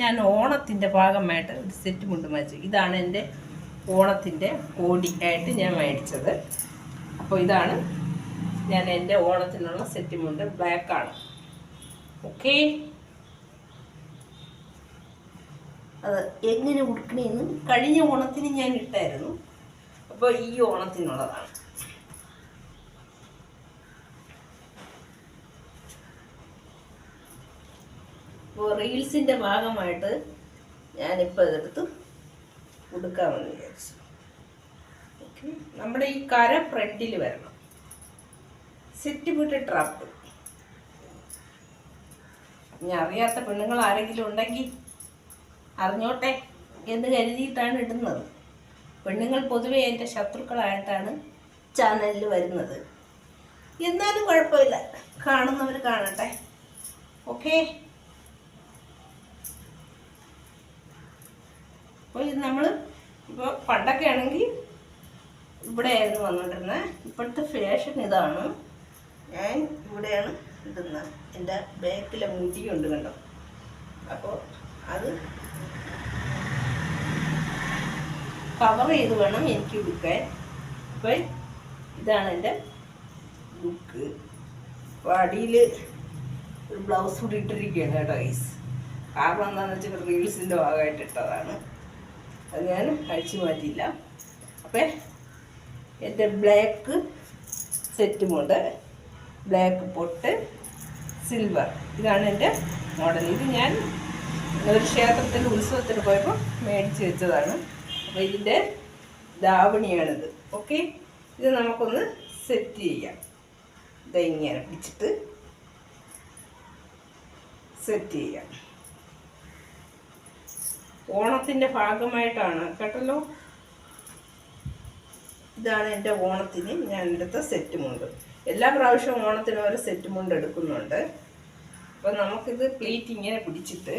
ഞാൻ ഓണത്തിന്റെ ഭാഗമായിട്ട് ഒരു സെറ്റ് മുണ്ട് മേടിച്ചു ഇതാണ് എന്റെ ഓണത്തിന്റെ കോടി ആയിട്ട് ഞാൻ മേടിച്ചത് അപ്പോൾ ഇതാണ് ഞാൻ എന്റെ ഓണത്തിനുള്ള സെറ്റ് മുണ്ട് ബ്ലാക്കാണ് ഓക്കെ അത് എങ്ങനെ ഉടുക്കണേന്ന് കഴിഞ്ഞ ഓണത്തിന് ഞാൻ ഇട്ടായിരുന്നു അപ്പോൾ ഈ ഓണത്തിനുള്ളതാണ് റീൽസിന്റെ ഭാഗമായിട്ട് ഞാനിപ്പോൾ ഇതെടുത്ത് ഉടുക്കാമെന്ന് വിചാരിച്ചു. ഓക്കെ. നമ്മുടെ ഈ കര ഫ്രണ്ടിൽ വരണം. സെറ്റ് വിട്ട് ട്രാപ്പ് ഇനി അറിയാത്ത പെണ്ണുങ്ങൾ ആരെങ്കിലും ഉണ്ടെങ്കിൽ അറിഞ്ഞോട്ടെ എന്ന് കരുതിയിട്ടാണ് ഇടുന്നത്. പെണ്ണുങ്ങൾ പൊതുവെ എന്റെ ശത്രുക്കളായിട്ടാണ് ചാനലിൽ വരുന്നത്. എന്നാലും കുഴപ്പമില്ല. കാണുന്നവർ കാണട്ടെ. ഓക്കേ. അപ്പോൾ ഇത് നമ്മൾ ഇപ്പോൾ പണ്ടൊക്കെ ആണെങ്കിൽ ഇവിടെയായിരുന്നു വന്നുകൊണ്ടിരുന്നത് ഇപ്പോഴത്തെ ഫാഷൻ ഇതാണ്. ഞാൻ ഇവിടെയാണ് ഇടുന്നത് എന്റെ ബാക്കിലെ മുടിയുണ്ട് കണ്ടോ? അപ്പോൾ അത് കവർ ചെയ്ത് വേണം എനിക്ക് ഉടുക്കാൻ. അപ്പോൾ ഇതാണ് എന്റെ ലുക്ക് വടിയിൽ ഒരു ബ്ലൗസ് കൂടി ഇട്ടിരിക്കുകയാണ് കേട്ടോ ഐസ് കാരണം എന്താണെന്ന് വെച്ചാൽ റീൽസിന്റെ ഭാഗമായിട്ട് ഇട്ടതാണ്. അത് ഞാൻ അഴിച്ചു മാറ്റിയില്ല. അപ്പം എന്റെ ബ്ലാക്ക് സെറ്റ് മോഡൽ ബ്ലാക്ക് പൊട്ട് സിൽവർ. ഇതാണ് എന്റെ മോഡൽ. ഇത് ഞാൻ ഒരു ക്ഷേത്രത്തിൽ ഉത്സവത്തിന് പോയപ്പോൾ മേടിച്ച് വെച്ചതാണ്. അപ്പോൾ ഇതിന്റെ ധാവണിയാണിത് ഓക്കെ? ഇത് നമുക്കൊന്ന് സെറ്റ് ചെയ്യാം. ഇതെങ്ങനെ പിടിച്ചിട്ട് സെറ്റ് ചെയ്യാം. ഓണത്തിന്റെ ഭാഗമായിട്ടാണ്. കേട്ടല്ലോ? ഇതാണ് എന്റെ ഓണത്തിന് ഞാൻ എടുത്ത സെറ്റ് മുണ്ട്. എല്ലാ പ്രാവശ്യവും ഓണത്തിന് ഓരോ സെറ്റ് മുണ്ട് എടുക്കുന്നുണ്ട്. അപ്പം നമുക്കിത് പ്ലീറ്റ് ഇങ്ങനെ പിടിച്ചിട്ട്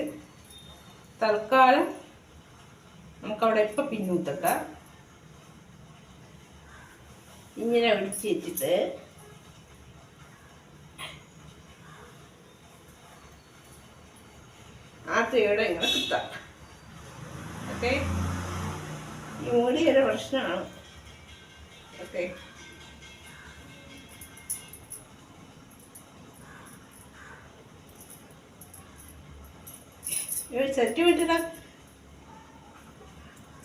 തൽക്കാലം നമുക്കവിടെ ഇപ്പം പിന്നൂത്തക്ക ഇങ്ങനെ പിടിച്ച് വെച്ചിട്ട് ആ തേടെ ഇങ്ങനെ കുത്താം. ഓക്കെ. ഈ മുടി ഒരു പ്രശ്നമാണ്. ഓക്കെ. സെറ്റ് വിട്ടിട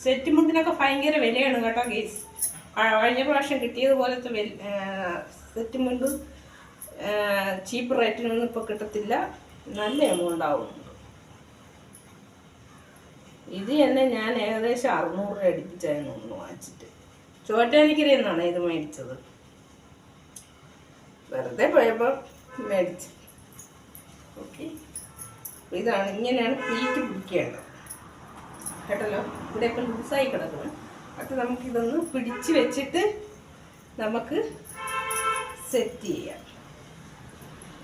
സെറ്റ് മുട്ടിനൊക്കെ ഭയങ്കര വിലയാണ് കേട്ടോ ഗേസ് കഴിഞ്ഞ പ്രാവശ്യം കിട്ടിയതുപോലത്തെ വില സെറ്റ് മുണ്ട് ചീപ്പ് റേറ്റിനൊന്നും ഇപ്പോൾ കിട്ടത്തില്ല. നല്ല എമൗണ്ട് ആവുന്നുണ്ട് ഇത് തന്നെ ഞാൻ ഏകദേശം അറുന്നൂറ് രൂപ അടുപ്പിച്ചായിരുന്നു ഒന്ന് വാങ്ങിച്ചിട്ട്. ചോറ്റാനിക്കരയിൽ നിന്നാണ് ഇത് മേടിച്ചത്. വെറുതെ പോയപ്പോൾ മേടിച്ച്. ഓക്കെ. ഇതാണ് ഇങ്ങനെയാണ് തീറ്റ് പിടിക്കേണ്ടത്. കേട്ടല്ലോ? ഇവിടെ ഇപ്പം ലൂസായി കിടക്കണം അത് നമുക്കിതൊന്ന് പിടിച്ച് വെച്ചിട്ട് നമുക്ക് സെറ്റ് ചെയ്യാം.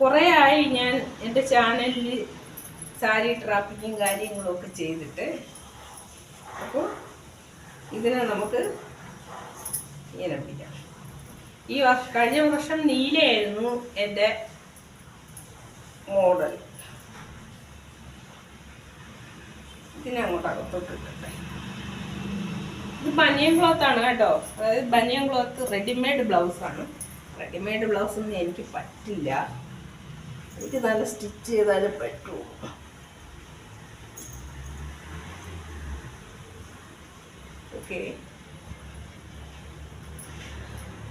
കുറേ ആയി ഞാൻ എന്റെ ചാനലിൽ സാരി ട്രാഫിക്കും കാര്യങ്ങളൊക്കെ ചെയ്തിട്ട് അപ്പോൾ ഇതിനെ നമുക്ക് ഇങ്ങനെ പിടിക്കാം. ഈ വർഷം കഴിഞ്ഞ വർഷം നീലയായിരുന്നു എന്റെ മോഡൽ. ഇതിനെ അങ്ങോട്ട് അകത്തോട്ട് ഇത് ബനിയൻ ക്ലോത്ത് ആണ് കേട്ടോ. അതായത് ബനിയൻ ക്ലോത്ത് റെഡിമെയ്ഡ് ബ്ലൗസ് ആണ്. റെഡിമെയ്ഡ് ബ്ലൗസ് ഒന്നും എനിക്ക് പറ്റില്ല. എനിക്ക് നല്ല സ്റ്റിച്ച് ചെയ്താലേ പറ്റുള്ളൂ. ഓക്കെ.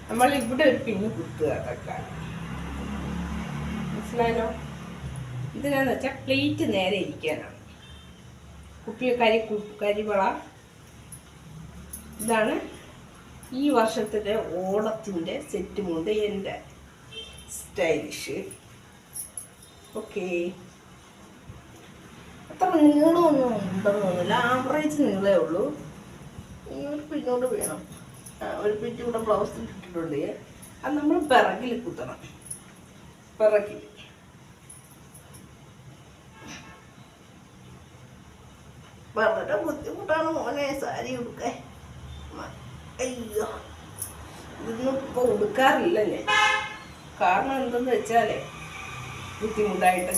നമ്മൾ ഇവിടെ ഒരു പിന്ന് കുത്തുക തക്കാളി മനസ്സിലായല്ലോ ഇതിനാന്ന് വെച്ചാൽ പ്ലേറ്റ് നേരെ ഇരിക്കാനാണ്. കുപ്പി കരി കരിവള. ഇതാണ് ഈ വർഷത്തിലെ ഓണത്തിന്റെ സെറ്റ് മുണ്ട് എന്റെ സ്റ്റൈലിഷ്. ഓക്കെ. അത്ര നീളമൊന്നും ഉണ്ടെന്നൊന്നുമില്ല ആവറേജ് നീളേ ഉള്ളൂ. ഒരു പിന്നോട്ട് വേണം. ഒരു പിറ്റ് കൂടെ ബ്ലൗസിൽ ഇട്ടിട്ടുണ്ട്. അത് നമ്മൾ പിറകിൽ കുത്തണം. പിറകിൽ. വളരെ ബുദ്ധിമുട്ടാണ് മോനെ സാരി ഉടുക്കാൻ. അയ്യോ. ഇതൊന്നും ഇപ്പോൾ ഉടുക്കാറില്ല ഞാൻ. കാരണം എന്തെന്ന് വെച്ചാലേ ബുദ്ധിമുട്ടായിട്ട്.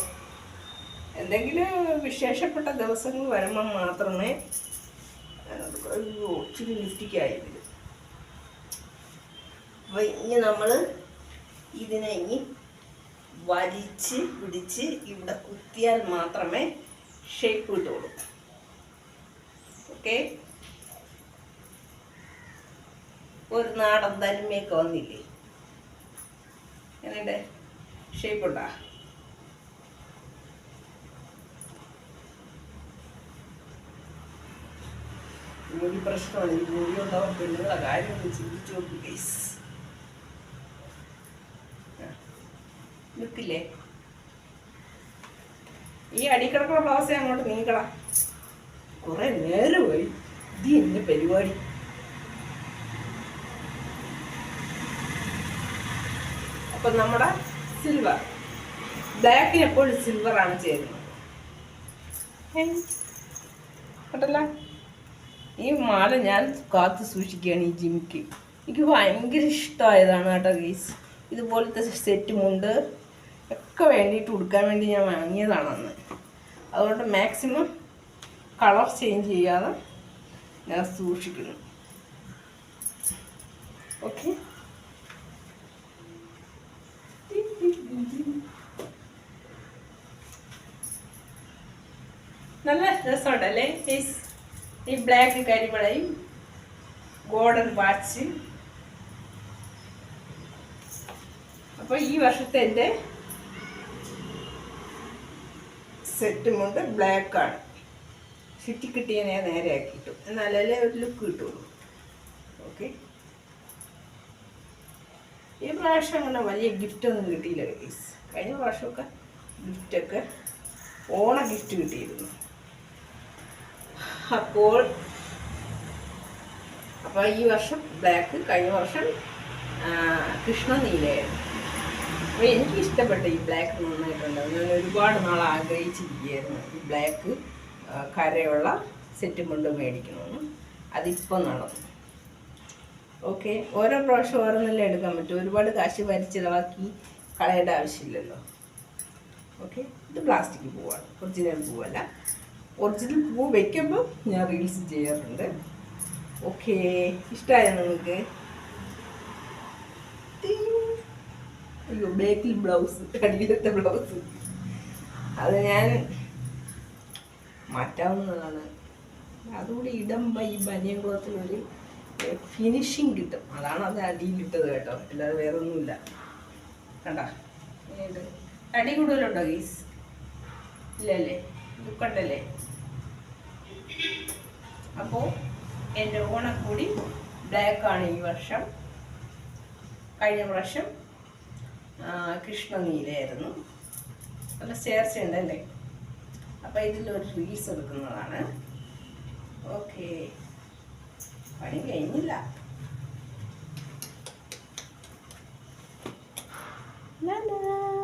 എന്തെങ്കിലും വിശേഷപ്പെട്ട ദിവസങ്ങൾ വരുമ്പോൾ മാത്രമേ ഇച്ചിരി ലിഫ്റ്റിക്കായി വരും അപ്പോൾ ഇനി നമ്മൾ ഇതിനെ ഇനി വലിച്ച് പിടിച്ച് ഇവിടെ കുത്തിയാൽ മാത്രമേ ഷേപ്പ് കിട്ടുള്ളൂ. ഓക്കെ ഒരു നാടൻ തനിമയൊക്കെ വന്നില്ലേ? എങ്ങനെ ഷേപ്പ് ഉണ്ടാ? മുടി പ്രശ്നമാണ് ഈ മുടി ഉണ്ടാവാൻ പെണ്ണുങ്ങളെ കാര്യം ചിന്തിച്ചു നോക്ക് ഗൈസ് നിൽക്കില്ലേ ഈ അടിക്കിടക്കുള്ള ബ്ലൗസ് അങ്ങോട്ട് നീക്കടാ. കുറെ നേരമായി ഇത് എന്നെ പരിപാടി. അപ്പൊ നമ്മുടെ സിൽവർ ബ്ലാക്കിന് എപ്പോഴും സിൽവർ ആണ് ചേരുന്നത്. കേട്ടല്ല? ഈ മാല ഞാൻ കാത്തു സൂക്ഷിക്കുകയാണ് ഈ ജിമിക്ക് എനിക്ക് ഭയങ്കര ഇഷ്ടമായതാണ് കേട്ടോ ഗീസ്. ഇതുപോലത്തെ സെറ്റ് ഉണ്ട്. ഒക്കെ വേണ്ടിയിട്ട് ഉടുക്കാൻ വേണ്ടി ഞാൻ വാങ്ങിയതാണ് അന്ന് അതുകൊണ്ട് മാക്സിമം കളർ ചേഞ്ച് ചെയ്യാതെ ഞാൻ സൂക്ഷിക്കുന്നു. ഓക്കെ. നല്ല രസമുണ്ടല്ലേ ഫേസ് ഈ ബ്ലാക്ക് കരിമളയും ഗോൾഡൻ വാച്ച് അപ്പോൾ ഈ വർഷത്തെ എന്റെ കൊണ്ട് ബ്ലാക്കാണ് ചുറ്റി കിട്ടിയ ഞാൻ നേരെ ആക്കിയിട്ടു. എന്നാലല്ലേ ഒരു ലുക്ക് കിട്ടുള്ളൂ. ഓക്കെ ഈ പ്രാവശ്യം അങ്ങനെ വലിയ ഗിഫ്റ്റൊന്നും കിട്ടിയില്ല കഴിഞ്ഞ പ്രാവശ്യമൊക്കെ ഗിഫ്റ്റൊക്കെ ഓണ ഗിഫ്റ്റ് കിട്ടിയിരുന്നു. അപ്പോൾ അപ്പോൾ ഈ വർഷം ബ്ലാക്ക് കഴിഞ്ഞ വർഷം ആ, കൃഷ്ണ നീലയായിരുന്നു അപ്പോൾ എനിക്ക് ഇഷ്ടപ്പെട്ട ഈ ബ്ലാക്ക് നന്നായിട്ടുണ്ട്. ഞാൻ ഒരുപാട് നാൾ ആഗ്രഹിച്ചിരിക്കുകയായിരുന്നു ഈ ബ്ലാക്ക് കരയുള്ള സെറ്റും കൊണ്ട് മേടിക്കണമെന്ന്. അതിപ്പോൾ നടന്നു. ഓക്കെ ഓരോ പ്രാവശ്യം ഓരോന്നല്ലേ എടുക്കാൻ പറ്റും? ഒരുപാട് കാശ് വരിച്ചിലവാക്കി കളയേണ്ട ആവശ്യമില്ലല്ലോ. ഓക്കെ ഇത് പ്ലാസ്റ്റിക് പൂവാണ്. ഒറിജിനൽ പൂവല്ല. ഒറിജിനൽ പൂ വെക്കുമ്പോൾ ഞാൻ റീൽസ് ചെയ്യാറുണ്ട്. ഓക്കെ ഇഷ്ടമായ നിങ്ങൾക്ക്? അയ്യോ ബേക്കിൽ ബ്ലൗസ് കടിയിലത്തെ ബ്ലൗസ് അത് ഞാൻ മാറ്റാവുന്നതാണ്. അതുകൂടി ഇടുമ്പോൾ ഈ ബനിയൻ കുളത്തിനൊരു ഫിനിഷിങ് കിട്ടും. അതാണ് അത് അടിയിലിട്ടത് കേട്ടോ. അല്ലാതെ വേറെ ഒന്നുമില്ല കണ്ട അടി കൂടുതലുണ്ടോ ഗീസ് ഇല്ലല്ലേ? ദുഃഖമുണ്ടല്ലേ അപ്പോൾ കൂടി ബ്ലാക്ക് ആണ് ഈ വർഷം. കഴിഞ്ഞ പ്രാവശ്യം കൃഷ്ണനീലയായിരുന്നു. നല്ല ചേർച്ചയുണ്ടല്ലേ? അപ്പം ഇതിലൊരു റീൽസ് എടുക്കുന്നതാണ്. ഓക്കെ. പണി കഴിഞ്ഞില്ല. ലാ.